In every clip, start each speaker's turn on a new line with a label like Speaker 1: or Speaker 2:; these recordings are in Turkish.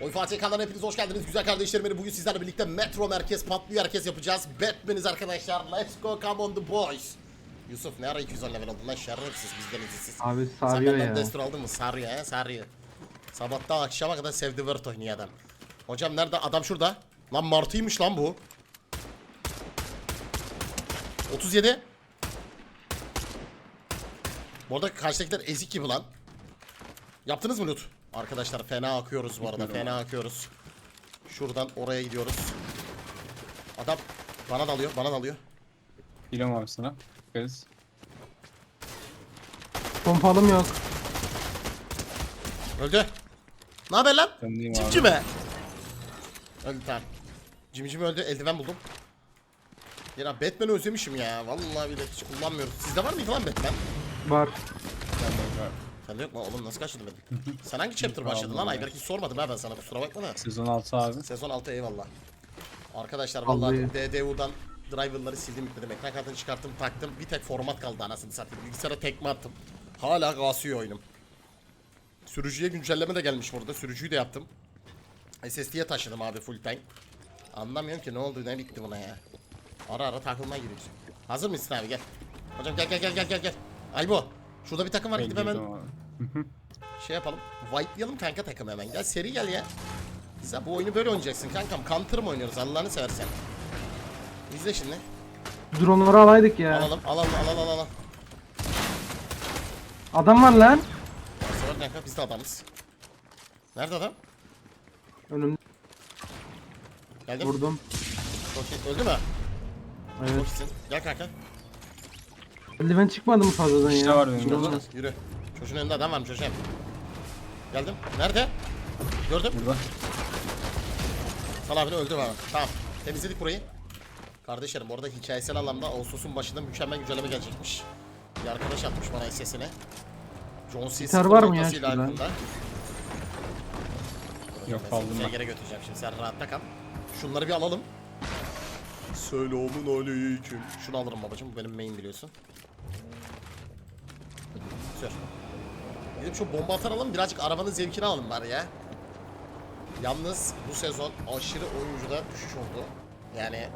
Speaker 1: Oy Fatih kanalına hepiniz hoş geldiniz güzel kardeşlerim benim. Bugün sizlerle birlikte Metro Merkez patlıyor herkes yapacağız. Batman'iz arkadaşlar. Let's go come on the boys. Yusuf ne ara 210 level oldun lan şerefsiz bizden izinsiz.
Speaker 2: Abi
Speaker 1: Sen
Speaker 2: sarıyor
Speaker 1: benden
Speaker 2: ya.
Speaker 1: destur aldın mı? Sarıyor he sarıyor. Sabahtan akşama kadar sevdi Word oynuyor adam. Hocam nerede? Adam şurada. Lan Martı'ymış lan bu. 37. Bu arada karşıdakiler ezik gibi lan. Yaptınız mı loot? Arkadaşlar fena akıyoruz bu arada. Fena akıyoruz. Şuradan oraya gidiyoruz. Adam bana dalıyor, bana dalıyor.
Speaker 3: Biliyorum abi sana. Kız.
Speaker 2: Pompalım yok.
Speaker 1: Öldü. Ne haber lan?
Speaker 3: Döndüğüm abi.
Speaker 1: Cimcime. Öldü tamam. Cimcime öldü. Eldiven buldum. Ya Batman'ı özlemişim ya. Vallahi bile hiç kullanmıyorum. Sizde var mıydı lan Batman?
Speaker 2: Var.
Speaker 1: Sende yok mu? Oğlum nasıl kaçırdın beni? Sen hangi chapter başladın lan? Ayberk hiç sormadım ha ben sana kusura bakma da.
Speaker 3: Sezon 6 abi.
Speaker 1: Sezon 6 eyvallah. Arkadaşlar
Speaker 2: Vallahi.
Speaker 1: DDU'dan driver'ları sildim yükledim. Ekran kartını çıkarttım taktım. Bir tek format kaldı anasını satayım. Bilgisayara tekme attım. Hala kasıyor oyunum. Sürücüye güncelleme de gelmiş burada. Sürücüyü de yaptım. SSD'ye taşıdım abi full tank. Anlamıyorum ki ne oldu ne bitti buna ya. Ara ara takılma giriyorsun. Hazır mısın abi gel. Hocam gel gel gel gel gel gel. Albo. Şurada bir takım var gidip hemen
Speaker 3: abi.
Speaker 1: Şey yapalım. Wipe'layalım kanka takım hemen. Gel seri gel ya. Sen bu oyunu böyle oynayacaksın kankam. Counter mı oynuyoruz Allah'ını seversen. İzle şimdi.
Speaker 2: Drone'ları alaydık ya.
Speaker 1: Alalım alalım alalım alalım.
Speaker 2: Adam var lan.
Speaker 1: Sever kanka biz de adamız. Nerede adam?
Speaker 2: Önümde
Speaker 1: Geldim.
Speaker 2: vurdum.
Speaker 1: Çok iyi. Öldü mü?
Speaker 2: Evet.
Speaker 1: Gel kanka.
Speaker 2: Eldiven çıkmadı mı fazladan
Speaker 3: İşte
Speaker 2: ya?
Speaker 3: var benim.
Speaker 1: Yürü. Çocuğun önünde adam varmış hocam. Geldim. Nerede? Gördüm.
Speaker 3: Burada.
Speaker 1: Salah bile öldü bana. Tamam. Temizledik burayı. Kardeşlerim bu arada hikayesel anlamda Ağustos'un başında mükemmel güncelleme gelecekmiş. Bir arkadaş atmış bana SS'ine. John C.
Speaker 2: Gitar var mı ya şurada?
Speaker 3: Yok
Speaker 1: Ben seni
Speaker 3: aldım
Speaker 1: güzel
Speaker 3: ben.
Speaker 1: yere götüreceğim şimdi sen rahatta kal. Şunları bir alalım. Selamun aleyküm. Şunu alırım babacım bu benim main biliyorsun. Sür. Gidip şu bomba atar alalım birazcık arabanın zevkini alalım bari ya. Yalnız bu sezon aşırı oyuncuda düşüş oldu. Yani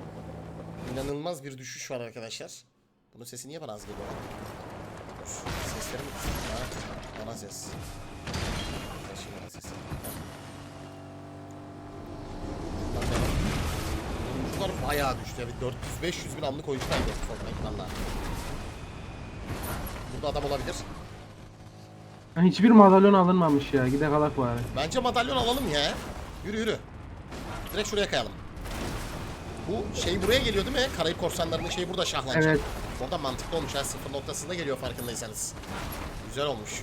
Speaker 1: inanılmaz bir düşüş var arkadaşlar. Bunun sesi niye bana az geliyor? lan? Dur, Sesleri mi? Ha, bana ses. Bana ses. Oyuncular bayağı düştü. Yani 400-500 bin anlık oyuncu kaybettik Fortnite valla. Burada adam olabilir.
Speaker 2: Ya Hiçbir madalyon alınmamış ya. Gide kalak bari.
Speaker 1: Bence madalyon alalım ya. Yürü yürü. Direkt şuraya kayalım. Bu şey buraya geliyor değil mi? Karayip korsanlarının şeyi burada şahlanacak.
Speaker 2: Evet.
Speaker 1: Orada mantıklı olmuş ha. Sıfır noktasında geliyor farkındaysanız. Güzel olmuş.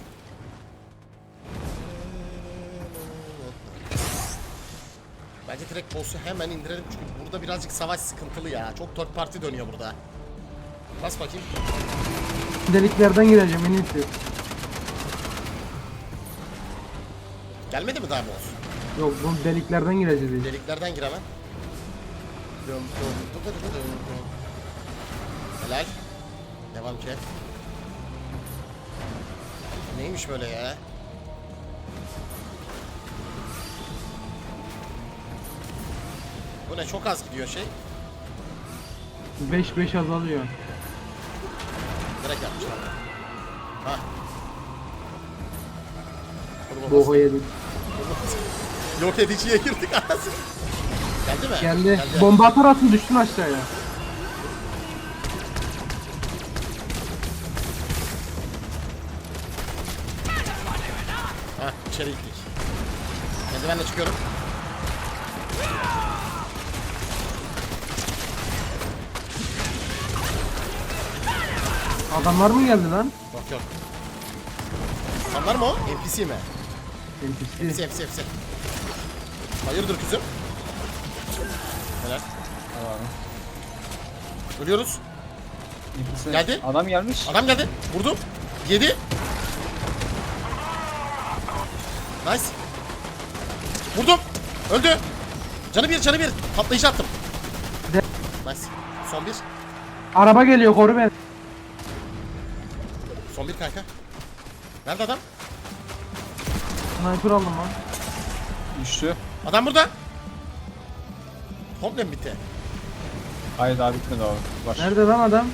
Speaker 1: Bence direkt boss'u hemen indirelim çünkü burada birazcık savaş sıkıntılı ya. Çok third party dönüyor burada. Bas bakayım.
Speaker 2: Deliklerden gireceğim en iyisi.
Speaker 1: Gelmedi mi daha boss?
Speaker 2: Yok bu deliklerden gireceğiz. işte.
Speaker 1: Deliklerden gir hemen. Helal. Devam ki. Neymiş böyle ya? Bu ne çok az gidiyor şey.
Speaker 2: 5-5 azalıyor.
Speaker 1: Direkt yapmışlar. Ha.
Speaker 2: Boho
Speaker 1: babası.
Speaker 2: yedik.
Speaker 1: Yok ediciye girdik anasını. Geldi mi?
Speaker 2: Geldi. Bomba atar atın düştün aşağıya.
Speaker 1: Ha içeri gittik. Merdivenle çıkıyorum.
Speaker 2: Adamlar mı geldi lan?
Speaker 1: Yok yok. Adamlar mı o? NPC mi?
Speaker 2: NPC.
Speaker 1: Hepsi hepsi hepsi. Hayırdır kızım? Helal.
Speaker 3: Al abi.
Speaker 1: Ölüyoruz.
Speaker 3: İkisi-
Speaker 1: Geldi.
Speaker 3: Adam gelmiş.
Speaker 1: Adam geldi. Vurdum. Yedi. Nice. Vurdum. Öldü. Canı bir canı bir. Patlayıcı attım.
Speaker 2: De-
Speaker 1: Nice. Son bir.
Speaker 2: Araba geliyor koru beni.
Speaker 1: Son bir kanka. Nerede adam?
Speaker 2: Sniper aldım lan.
Speaker 3: Düştü.
Speaker 1: Adam burada. Komple mi bitti?
Speaker 3: Hayır daha bitmedi abi. Var.
Speaker 2: Nerede lan adam?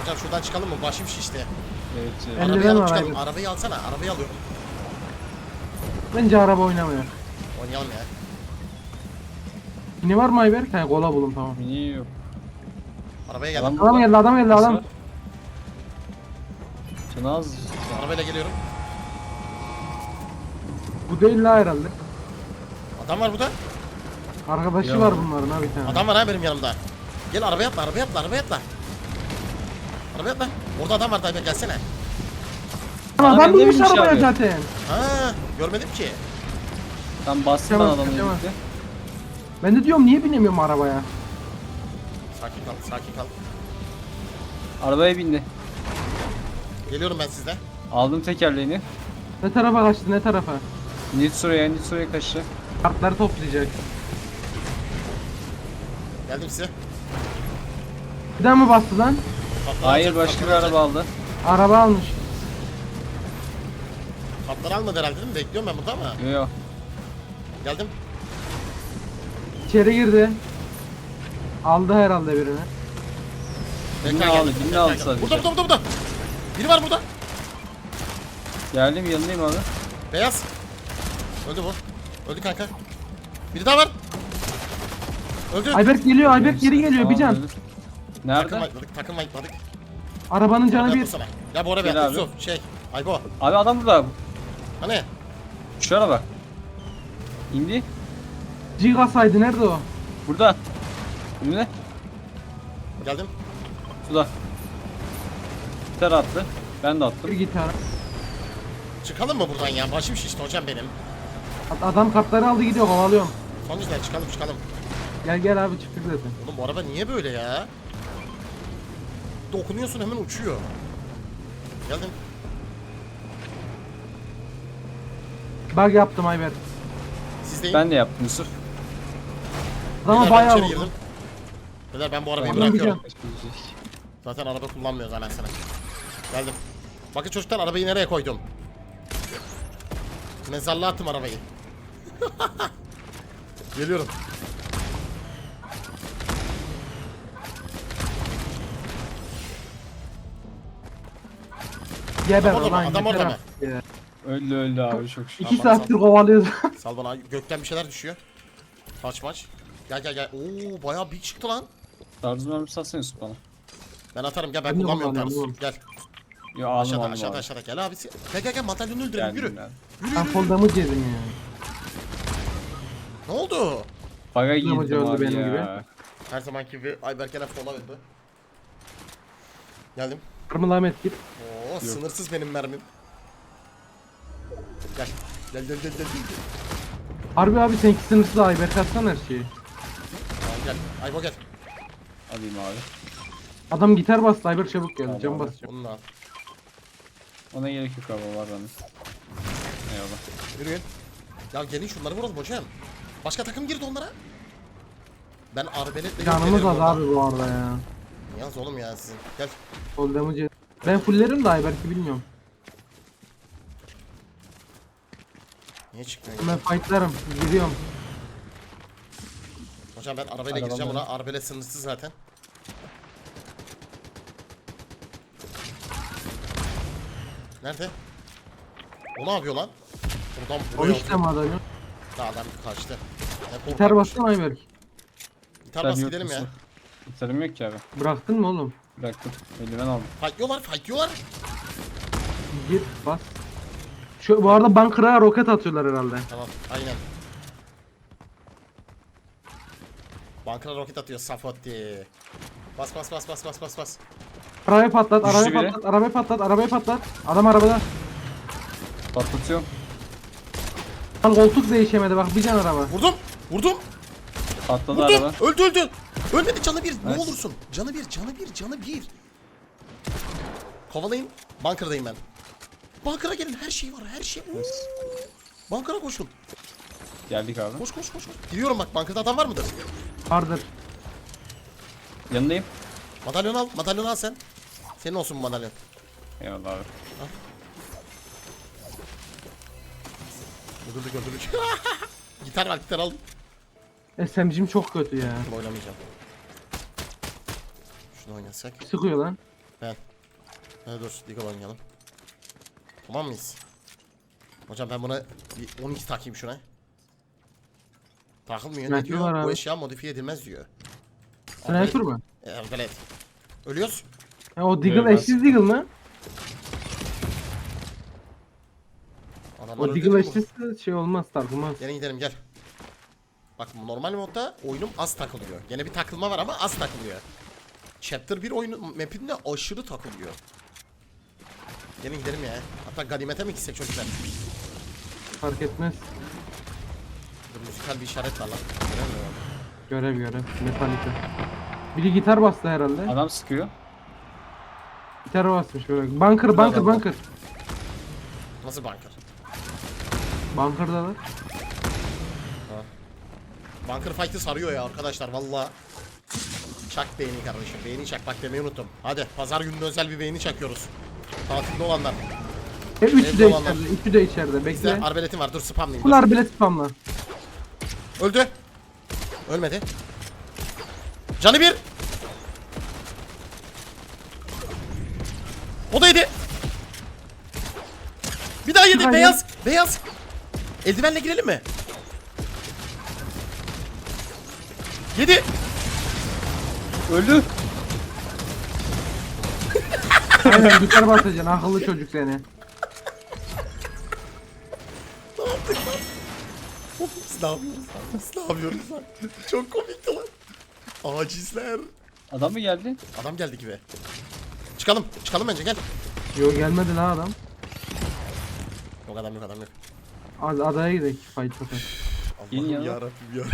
Speaker 1: Hocam şuradan çıkalım mı? Başım şişti.
Speaker 3: Evet. Evet.
Speaker 2: Eldiven
Speaker 1: Arabayı alıp
Speaker 2: var
Speaker 1: çıkalım.
Speaker 2: abi.
Speaker 1: Arabayı alsana. Arabayı alıyorum.
Speaker 2: Bence araba oynamıyor.
Speaker 1: Oynayalım ya.
Speaker 2: Mini var mı Ayberk? He kola bulun tamam.
Speaker 3: Mini yok.
Speaker 1: Arabaya geldim.
Speaker 3: Adam
Speaker 2: Adam geldi adam geldi
Speaker 3: Nasıl
Speaker 2: adam.
Speaker 3: var? Canı az.
Speaker 1: Arabayla geliyorum.
Speaker 2: Bu değil la herhalde.
Speaker 1: Adam var burada.
Speaker 2: Arkadaşı
Speaker 3: Ya.
Speaker 2: var bunların ha bir tane.
Speaker 1: Adam var ha benim yanımda. Gel arabaya atla, arabaya atla, arabaya atla. Arabaya atla. Orada adam var Dayber gelsene.
Speaker 2: Adam,
Speaker 3: Adam
Speaker 2: binmiş
Speaker 3: binmiş
Speaker 2: arabaya
Speaker 3: abi.
Speaker 2: zaten.
Speaker 1: Ha, görmedim ki.
Speaker 3: Tam bastım ben
Speaker 2: Tamam,
Speaker 3: adamı
Speaker 2: tamam. Ben de diyorum niye binemiyorum arabaya?
Speaker 1: Sakin kal, sakin kal.
Speaker 3: Arabaya bindi.
Speaker 1: Geliyorum ben sizden.
Speaker 3: Aldım tekerleğini.
Speaker 2: Ne tarafa kaçtı ne tarafa?
Speaker 3: Nitsu'ya Nitsu'ya kaçtı.
Speaker 2: Kartları toplayacak.
Speaker 1: Geldim size.
Speaker 2: Bir daha mı bastı lan?
Speaker 1: Kapları
Speaker 3: Hayır
Speaker 1: alacak,
Speaker 3: başka bir araba
Speaker 1: alacak.
Speaker 3: aldı.
Speaker 2: Araba almış.
Speaker 1: Kapları almadı herhalde değil mi? Bekliyorum ben burada ama.
Speaker 3: Yok yok.
Speaker 1: Geldim.
Speaker 2: İçeri girdi. Aldı herhalde birini.
Speaker 1: Bekle,
Speaker 3: aldı,
Speaker 1: geldim,
Speaker 3: birini aldı
Speaker 1: geldim.
Speaker 3: sadece.
Speaker 1: Burada, burada, burada, burada. Biri var burada.
Speaker 3: Geldim yanındayım abi.
Speaker 1: Beyaz. Öldü bu. Öldü kanka. Biri daha var. Öldü.
Speaker 2: Ayberk geliyor Ayberk geri geliyor bir can.
Speaker 3: öldü.
Speaker 1: Takım
Speaker 3: Nerede?
Speaker 1: ayıkladık, takım ayıkladık.
Speaker 2: Arabanın canı bir.
Speaker 1: Ya bu araba
Speaker 3: Gel
Speaker 1: yaptı
Speaker 3: abi.
Speaker 1: Yusuf. Şey. Aybo.
Speaker 3: Abi adam burada.
Speaker 1: Hani?
Speaker 3: Şu araba. İndi.
Speaker 2: Gigasaydı nerede o?
Speaker 3: Burada. Önüne.
Speaker 1: Geldim.
Speaker 3: Suda. Tane attı. Ben de
Speaker 2: Bir
Speaker 3: attım.
Speaker 2: gitar.
Speaker 1: Çıkalım mı buradan ya? Başım şişti hocam benim.
Speaker 2: Adam kartları aldı gidiyor kovalıyorum.
Speaker 1: Son yüzden çıkalım çıkalım.
Speaker 2: Gel gel abi çıktık zaten.
Speaker 1: Oğlum bu araba niye böyle ya? Dokunuyorsun hemen uçuyor. Geldim.
Speaker 2: Bug yaptım Ayberk.
Speaker 1: Sizdeyim.
Speaker 3: Ben de yaptım Yusuf.
Speaker 2: Adama
Speaker 1: Beyler, ben
Speaker 2: bayağı
Speaker 1: içeri
Speaker 2: vurdum.
Speaker 1: girdim. Beyler ben bu arabayı
Speaker 2: Tamam,
Speaker 1: bırakıyorum. Zaten araba kullanmıyoruz anasını. Geldim. Bakın çocuklar arabayı nereye koydum? Mezarlığa attım arabayı. Geliyorum.
Speaker 2: Geber
Speaker 1: Adam orada mı?
Speaker 2: ulan.
Speaker 1: Adam orada mı?
Speaker 3: Öldü öldü abi çok şükür.
Speaker 2: İki
Speaker 1: Aman
Speaker 2: saattir kovalıyoruz.
Speaker 1: Sal bana. Gökten bir şeyler düşüyor. Maç maç. Gel gel gel. Oo bayağı bir çıktı lan.
Speaker 3: Tarzı mermi satsana Yusuf bana.
Speaker 1: Ben atarım gel ben
Speaker 2: de
Speaker 1: kullanmıyorum tarzı. Gel.
Speaker 3: Yo aldım
Speaker 1: Aşağıda
Speaker 3: aldım
Speaker 1: aşağıda
Speaker 3: abi.
Speaker 1: aşağıda. Gel abisi. Gel gel gel madalyonu öldürelim yürü.
Speaker 3: ben.
Speaker 1: Yürü
Speaker 2: Ben
Speaker 1: yürü.
Speaker 2: foldamı yedim ya.
Speaker 1: Ne oldu?
Speaker 3: Baga girdim
Speaker 2: öldü
Speaker 3: abi
Speaker 2: benim
Speaker 3: ya.
Speaker 2: gibi.
Speaker 1: Her zamanki gibi Ayberk fola verdi. Geldim.
Speaker 2: Kırmızı Ahmet git.
Speaker 1: Oo sınırsız benim mermim. Gel. Gel gel gel gel.
Speaker 2: Harbi abi seninki sınırsız Ayberk atsana her şeyi.
Speaker 1: Tamam gel. Aybo gel.
Speaker 3: Alayım abi.
Speaker 2: Adam gitar bastı Ayberk çabuk gel.
Speaker 3: Tamam
Speaker 2: Cam
Speaker 3: abi.
Speaker 2: basacağım.
Speaker 1: Al.
Speaker 3: Ona gerek yok abi var bende. Eyvallah.
Speaker 1: Yürüyün. Ya gelin şunları vuralım hocam. Başka takım girdi onlara. Ben arbeletle
Speaker 2: Canımız az abi bu arada ya.
Speaker 1: Yalnız oğlum ya sizin. Gel.
Speaker 2: Foldamı yedim. Ben fullerim de Ayberk'i bilmiyorum.
Speaker 1: Niye çıkmıyor?
Speaker 2: Ben fightlarım. Gidiyorum.
Speaker 1: Hocam ben arabayla
Speaker 3: Arabam
Speaker 1: gireceğim ona. Arbelet sınırsız zaten. Nerede? O ne yapıyor lan? Buradan
Speaker 2: O
Speaker 1: buraya
Speaker 2: işte
Speaker 1: oturuyor.
Speaker 2: madalyon.
Speaker 1: Daha adam kaçtı. Ne
Speaker 2: Gitar
Speaker 1: korkakmış.
Speaker 2: bastın Ayberk.
Speaker 1: Gitar bas gidelim ya.
Speaker 3: Gitarım yok ki abi.
Speaker 2: Bıraktın mı oğlum?
Speaker 3: Bıraktım. Eldiven aldım.
Speaker 1: Fightlıyorlar fightlıyorlar.
Speaker 2: Gir bas. Şu bu arada bunker'a roket atıyorlar herhalde.
Speaker 1: Tamam aynen. Bankara roket atıyor Safotti. Bas bas bas bas bas bas bas.
Speaker 2: Arabayı patlat,
Speaker 3: Düştü
Speaker 2: arabayı
Speaker 3: biri.
Speaker 2: patlat, arabayı patlat, arabayı patlat. Adam arabada.
Speaker 3: Patlatıyorum.
Speaker 2: Lan koltuk değişemedi bak bir can araba.
Speaker 1: Vurdum. Vurdum.
Speaker 3: Patladı
Speaker 1: Vurdum.
Speaker 3: araba.
Speaker 1: Öldü öldü. Ölmedi canı bir. Ne
Speaker 3: Nice.
Speaker 1: olursun. Canı bir canı bir canı bir. Kovalayın. Bankardayım ben. Bankara gelin her şey var her şey. Oo. Bankara koşun.
Speaker 3: Geldik abi.
Speaker 1: Koş koş koş. koş. Giriyorum bak bankada adam var mıdır?
Speaker 2: Vardır.
Speaker 3: Yanındayım.
Speaker 1: Madalyon al. Madalyon al sen. Senin olsun bu madalyon.
Speaker 3: Eyvallah abi.
Speaker 1: Öldürdük öldürdük. gitar var gitar al.
Speaker 2: SMG'm çok kötü ya.
Speaker 1: Bunu oynamayacağım. Şunu oynasak.
Speaker 2: Sıkıyor lan.
Speaker 1: Ben. Hadi dur Deagle oynayalım. Tamam mıyız? Hocam ben buna bir 12 takayım şuna. Takılmıyor ne diyor?
Speaker 2: var
Speaker 1: Bu
Speaker 2: abi.
Speaker 1: eşya modifiye edilmez diyor.
Speaker 2: Sniper mı?
Speaker 1: Evet. Ölüyoruz.
Speaker 2: Ha, o Deagle
Speaker 3: Evet.
Speaker 2: eşsiz Deagle mı?
Speaker 1: Adamlar
Speaker 2: O
Speaker 1: öldü
Speaker 2: Deagle
Speaker 1: mü?
Speaker 2: eşsizse şey olmaz takılmaz.
Speaker 1: Gelin gidelim gel. Bak normal modda oyunum az takılıyor. Gene bir takılma var ama az takılıyor. Chapter 1 oyunu mapinde aşırı takılıyor. Gelin gidelim ya. Hatta ganimete mi gitsek çocuklar?
Speaker 2: Fark etmez.
Speaker 1: Dur müzikal bir işaret var lan. Göremiyorum.
Speaker 2: Görev görev. Metallica. Biri gitar bastı herhalde.
Speaker 3: Adam sıkıyor.
Speaker 2: Gitar basmış böyle. Bunker bunker bunker.
Speaker 1: Nasıl bunker?
Speaker 2: Bunker'dalar.
Speaker 1: Bunker fight'ı sarıyor ya arkadaşlar valla. Çak beğeni kardeşim. Beğeni çak bak demeyi unuttum. Hadi pazar gününe özel bir beğeni çakıyoruz. Tatilde olanlar.
Speaker 2: E, üçü de
Speaker 1: olanlar.
Speaker 2: içeride. Üçü de içeride.
Speaker 1: Bizde
Speaker 2: Bekle.
Speaker 1: arbeletim var dur spamlayayım.
Speaker 2: Bunlar
Speaker 1: Dur.
Speaker 2: bile spamla.
Speaker 1: Öldü. Ölmedi. Canı bir. O da yedi. Bir daha yedi.
Speaker 2: Hayır.
Speaker 1: Beyaz. Beyaz. Eldivenle girelim mi? Yedi.
Speaker 3: Öldü.
Speaker 2: Aynen gitar basacaksın akıllı çocuk seni.
Speaker 1: Biz ne yapıyoruz lan? Biz ne yapıyoruz lan? Çok komikti lan. Acizler.
Speaker 3: Adam mı geldi?
Speaker 1: Adam geldi gibi. Çıkalım. Çıkalım bence gel.
Speaker 2: Yo gelmedi lan adam.
Speaker 1: Yok adam yok adam yok.
Speaker 2: Az adaya gidelim. Fight.
Speaker 3: Yeni
Speaker 1: Allah'ım
Speaker 3: ya.
Speaker 1: yarabbim ya.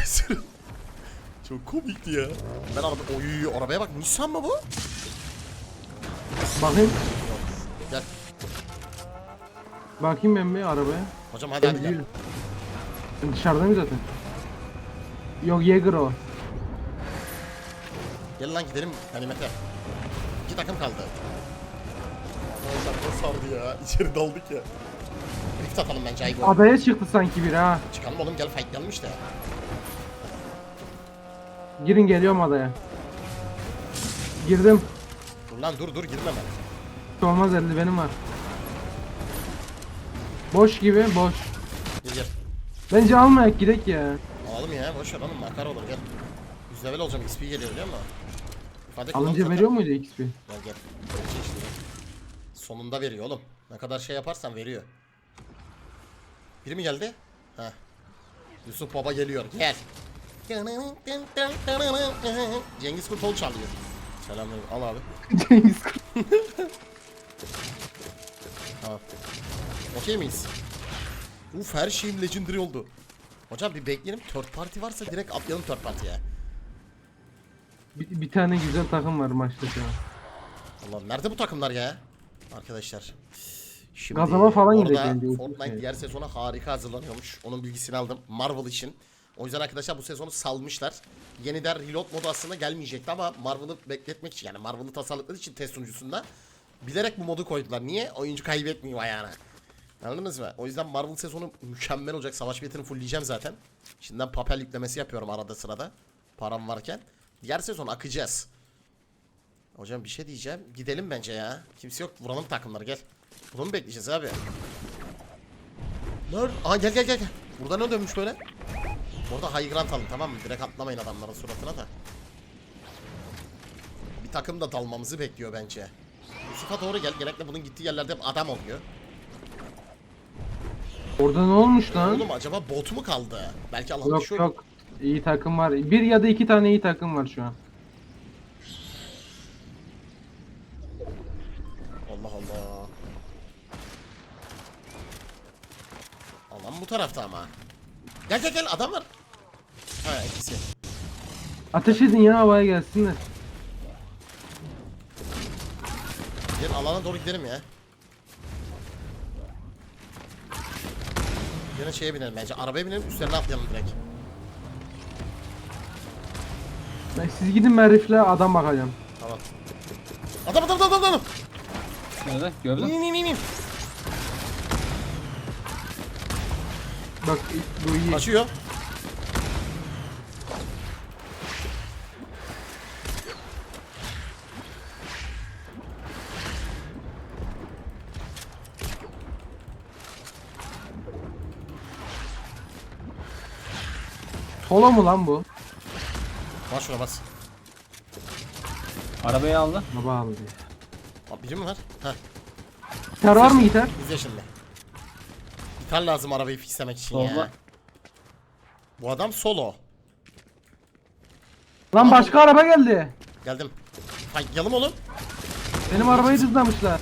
Speaker 1: Çok komikti ya. Ben araba... Oy arabaya bak. Nissan mı bu?
Speaker 2: Bakayım.
Speaker 1: Gel.
Speaker 2: Bakayım ben bir arabaya.
Speaker 1: Hocam hadi hadi gel.
Speaker 2: Yürü. Ben dışarıdayım zaten. Yok Jäger o.
Speaker 1: Gel lan gidelim ganimete. Takım kaldı. Arkadaşlar ne sardı ya. İçeri daldık ya. Rift atalım bence Aygo.
Speaker 2: Adaya çıktı sanki biri ha.
Speaker 1: Çıkalım oğlum gel fightlayalım işte.
Speaker 2: Girin geliyorum adaya. Girdim.
Speaker 1: Dur lan dur dur girme ben.
Speaker 2: Hiç olmaz eldivenim var. Boş gibi boş.
Speaker 1: Gel gel.
Speaker 2: Bence almayak gidek ya.
Speaker 1: Alalım ya boş ver oğlum makar olur gel. 100 level olacağım XP geliyor biliyor musun? İfade
Speaker 2: Alınca veriyor muydu XP?
Speaker 1: Gel gel. İşte. Sonunda veriyor oğlum. Ne kadar şey yaparsan veriyor. Biri mi geldi? Ha. Yusuf Baba geliyor. Gel. Cengiz Kurtoğlu çalıyor. Selamünaleyküm. Al abi.
Speaker 2: Cengiz Kurt.
Speaker 1: Tamam. Okey miyiz? Uf her şeyim legendary oldu. Hocam bir bekleyelim. Third party varsa direkt atlayalım third party'ye.
Speaker 2: Bir, bir tane güzel takım var maçta şu an.
Speaker 1: Allah nerede bu takımlar ya? Arkadaşlar. Şimdi
Speaker 2: Gazaba falan
Speaker 1: orada
Speaker 2: bence,
Speaker 1: Fortnite diğer sezona harika hazırlanıyormuş. Onun bilgisini aldım. Marvel için. O yüzden arkadaşlar bu sezonu salmışlar. Yeniden reload modu aslında gelmeyecekti ama Marvel'ı bekletmek için yani Marvel'ı tasarladıkları için test sunucusunda bilerek bu modu koydular. Niye? Oyuncu kaybetmiyor ayağına. Anladınız mı? O yüzden Marvel sezonu mükemmel olacak. Savaş biletini fullleyeceğim zaten. Şimdiden papel yüklemesi yapıyorum arada sırada. Param varken. Diğer sezon akacağız. Hocam bir şey diyeceğim. Gidelim bence ya. Kimse yok. Vuralım takımları gel. Bunu mu bekleyeceğiz abi? Nerede? Aa gel gel gel. gel. Burada ne dönmüş böyle? Burada high ground alın tamam mı? Direkt atlamayın adamların suratına da. Bir takım da dalmamızı bekliyor bence. Yusuf'a doğru gel. Genellikle bunun gittiği yerlerde hep adam oluyor.
Speaker 2: Orada ne olmuş lan?
Speaker 1: Oğlum acaba bot mu kaldı? Belki alan
Speaker 2: Yok
Speaker 1: düşüyor.
Speaker 2: yok. İyi takım var. Bir ya da iki tane iyi takım var şu an.
Speaker 1: Allah Allah. Alan bu tarafta ama. Gel gel gel adam var. Ha ikisi.
Speaker 2: Ateş edin ya havaya gelsinler.
Speaker 1: Gel alana doğru gidelim ya. Yine şeye binelim bence. Arabaya binelim üstlerine atlayalım direkt.
Speaker 2: Ben siz gidin ben rifle adam bakacağım.
Speaker 1: Tamam. Adam adam adam adam adam.
Speaker 3: Nerede? Gördün
Speaker 1: in in in.
Speaker 2: Bak bu iyi.
Speaker 1: Kaçıyor.
Speaker 2: Solo mu lan bu?
Speaker 1: Bas şuna bas.
Speaker 3: Arabayı aldı.
Speaker 2: Baba aldı.
Speaker 1: Aa, biri mi var? Heh.
Speaker 2: Gitar var mı gitar?
Speaker 1: İzle şimdi. Gitar lazım arabayı fixlemek için ya.
Speaker 3: Solda.
Speaker 1: Bu adam solo.
Speaker 2: Lan başka araba geldi.
Speaker 1: Geldim. Fightlayalım oğlum.
Speaker 2: Benim arabayı dızlamışlar.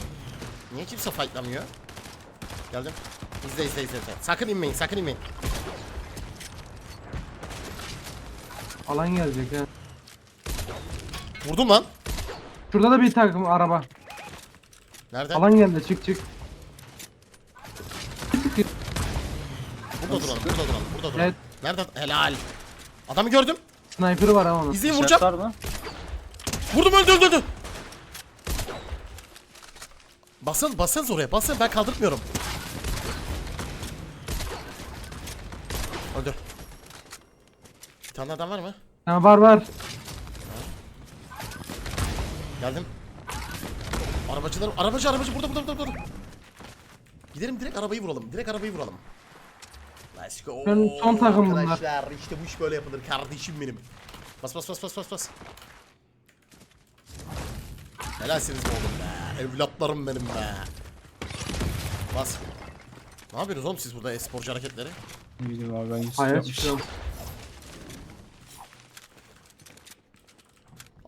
Speaker 1: Niye kimse fightlamıyor? Geldim. İzle izle izle. izle. Sakın inmeyin sakın inmeyin.
Speaker 2: Alan gelecek ha.
Speaker 1: Vurdum lan.
Speaker 2: Şurada da bir takım araba.
Speaker 1: Nerede?
Speaker 2: Alan geldi çık çık.
Speaker 1: Burada duralım burada duralım burada duralım.
Speaker 2: Evet.
Speaker 1: Nerede? Helal. Adamı gördüm.
Speaker 2: Sniper'ı var ha onun.
Speaker 1: İzleyin vuracağım.
Speaker 3: Mı?
Speaker 1: Vurdum öldü öldü öldü. Basın basın oraya basın ben kaldırmıyorum. Öldü. Bir tane adam var mı?
Speaker 2: Ha var var.
Speaker 1: Geldim. Arabacılar, arabacı arabacı burada burada burada. burada. Gidelim direkt arabayı vuralım. Direkt arabayı vuralım. Let's go.
Speaker 2: Ben son takım bunlar.
Speaker 1: Arkadaşlar işte bu iş böyle yapılır kardeşim benim. Bas bas bas bas bas bas. Helalsiniz be oğlum be. Evlatlarım benim be. Bas. Ne yapıyorsunuz oğlum siz burada e-sporcu hareketleri?
Speaker 3: Ne bileyim abi ben yüz
Speaker 2: Hayır
Speaker 3: yapmış.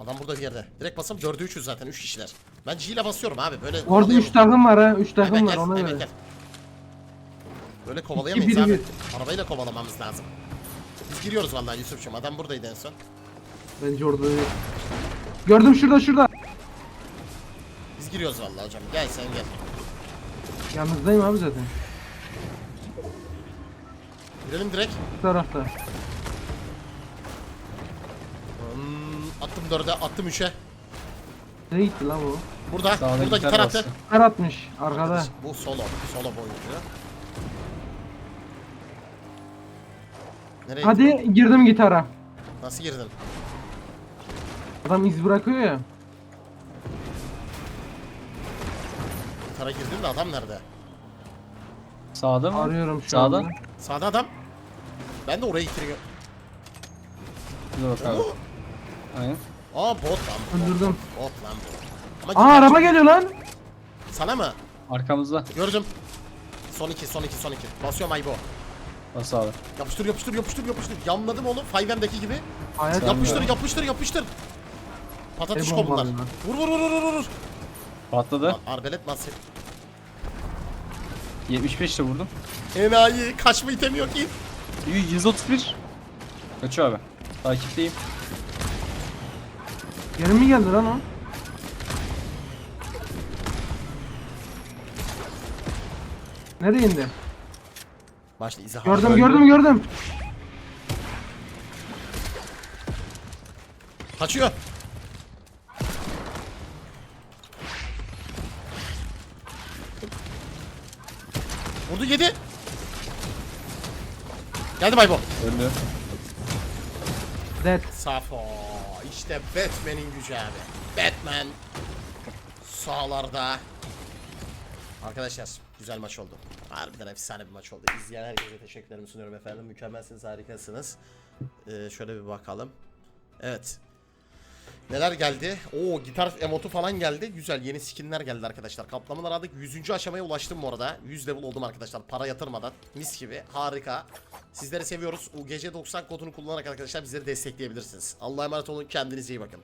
Speaker 1: Adam burada bir yerde. Direkt basam 4'e 3'üz zaten 3 kişiler. Ben G ile basıyorum abi böyle.
Speaker 2: Orada
Speaker 1: kovalayamam.
Speaker 2: 3 takım var ha. 3 takım var ona göre.
Speaker 1: Böyle kovalayamayız
Speaker 2: İki, biri,
Speaker 1: abi. Arabayla kovalamamız lazım. Biz giriyoruz vallahi Yusuf'cum. Adam buradaydı en son.
Speaker 2: Bence orada değil. Gördüm şurada şurada.
Speaker 1: Biz giriyoruz vallahi hocam. Gel sen gel.
Speaker 2: Yalnızdayım abi zaten.
Speaker 1: Girelim direkt.
Speaker 2: Bu tarafta.
Speaker 1: Attım 4'e, attım 3'e.
Speaker 2: Nereye gitti lan bu?
Speaker 1: Burada,
Speaker 3: Sağda
Speaker 1: burada
Speaker 3: gitar
Speaker 1: gitar attı.
Speaker 3: bastı.
Speaker 2: Kar atmış arkada.
Speaker 1: Bu solo, solo bu oyuncu. Nereye gitti?
Speaker 2: Hadi girdim gitara.
Speaker 1: Nasıl girdin?
Speaker 2: Adam iz bırakıyor ya.
Speaker 1: Gitara girdim de adam nerede?
Speaker 3: Sağda mı?
Speaker 2: Arıyorum şu
Speaker 3: Sağda.
Speaker 2: anda.
Speaker 1: Sağda adam. Ben de oraya getiriyorum.
Speaker 3: Dur bak abi. Aynen.
Speaker 1: Aa bot lan.
Speaker 2: Öldürdüm.
Speaker 1: Bot lan bu. Ama
Speaker 2: Aa araba geliyor lan.
Speaker 1: Sana mı?
Speaker 3: Arkamızda.
Speaker 1: Gördüm. Son iki, son iki, son iki. Basıyorum Aybo.
Speaker 3: Nasıl abi?
Speaker 1: Yapıştır, yapıştır, yapıştır, yapıştır. Yamladım onu. 5M'deki gibi.
Speaker 2: Hayat
Speaker 3: Sen-
Speaker 1: Yapıştır,
Speaker 3: ya.
Speaker 1: yapıştır, yapıştır. Patates ko bunlar.
Speaker 2: lan?
Speaker 1: Vur, vur, vur, vur, vur, vur.
Speaker 3: Patladı.
Speaker 1: Lan Arbelet masif.
Speaker 3: 75 de vurdum.
Speaker 1: Enayi. Kaçma itemiyor ki.
Speaker 3: 131. Kaçıyor abi. Takipteyim.
Speaker 2: Yeni mi geldi lan o? Nereye indi?
Speaker 1: Başla izah.
Speaker 2: Gördüm gördüm gördüm.
Speaker 1: Kaçıyor. Vurdu yedi. Geldim Aybo.
Speaker 3: Öldü.
Speaker 2: Dead.
Speaker 1: Safo. İşte Batman'in gücü abi. Batman. Sağlarda. Arkadaşlar güzel maç oldu. Harbiden efsane bir maç oldu. İzleyen herkese teşekkürlerimi sunuyorum efendim. Mükemmelsiniz, harikasınız. Ee, şöyle bir bakalım. Evet. Neler geldi? Oo gitar emotu falan geldi. Güzel yeni skinler geldi arkadaşlar. Kaplamalar aldık. 100. aşamaya ulaştım bu arada. 100 level oldum arkadaşlar. Para yatırmadan. Mis gibi. Harika. Sizleri seviyoruz. UGC90 kodunu kullanarak arkadaşlar bizleri destekleyebilirsiniz. Allah'a emanet olun. Kendinize iyi bakın.